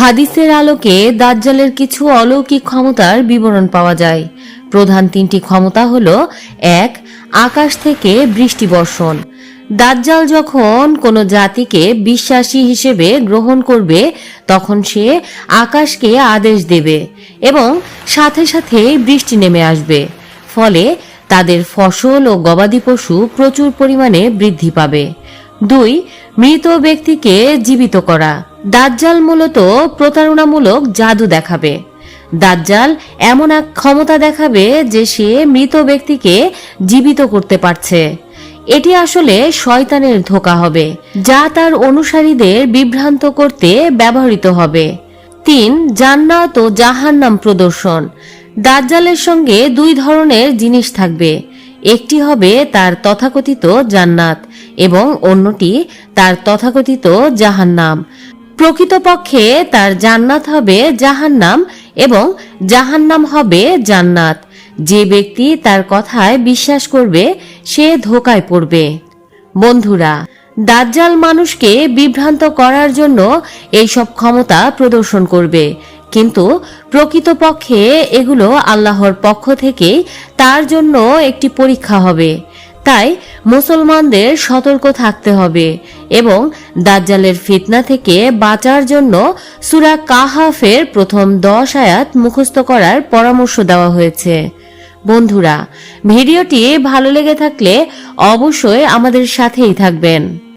হাদিসের আলোকে দাজ্জালের কিছু অলৌকিক ক্ষমতার বিবরণ পাওয়া যায়। প্রধান তিনটি ক্ষমতা হল, এক, আকাশ থেকে বৃষ্টি বর্ষণ। দাজ্জাল যখন কোনো জাতিকে বিশ্বাসী হিসেবে গ্রহণ করবে, তখন সে আকাশকে আদেশ দেবে এবং সাথে সাথে বৃষ্টি নেমে আসবে। ফলে তাদের ফসল ও গবাদি পশু প্রচুর পরিমাণে বৃদ্ধি পাবে। দুই, মৃত ব্যক্তিকে জীবিত করা। দাজ্জাল মূলত প্রতারণামূলক জাদু দেখাবে। দাজ্জাল এমন এক ক্ষমতা দেখাবে যে সে মৃত ব্যক্তিকে জীবিত করতে পারছে। এটি আসলে শয়তানের ধোকা হবে, যা তার অনুসারীদের বিভ্রান্ত করতে ব্যবহৃত হবে। তিন, জান্নাত ও জাহান্নাম প্রদর্শন। দাজ্জালের সঙ্গে দুই ধরনের জিনিস থাকবে। একটি হবে তার তথাকথিত জান্নাত এবং অন্যটি তার তথাকথিত জাহান্নাম। প্রকৃতপক্ষে তার জান্নাত হবে জাহান্নাম এবং জাহান্নাম হবে জান্নাত। যে ব্যক্তি তার কথায় বিশ্বাস করবে, সে ধোকায় পড়বে। বন্ধুরা, দাজ্জাল মানুষকে বিভ্রান্ত করার জন্য এইসব ক্ষমতা প্রদর্শন করবে। কিন্তু প্রকৃতপক্ষে এগুলো আল্লাহর পক্ষ থেকে তার জন্য একটি পরীক্ষা হবে। তাই মুসলমানদের সতর্ক থাকতে হবে এবং দাজ্জালের ফিতনা থেকে বাঁচার জন্য সুরা কাহাফের প্রথম দশ আয়াত মুখস্থ করার পরামর্শ দেওয়া হয়েছে। বন্ধুরা, ভিডিওটি ভালো লেগে থাকলে অবশ্যই আমাদের সাথেই থাকবেন।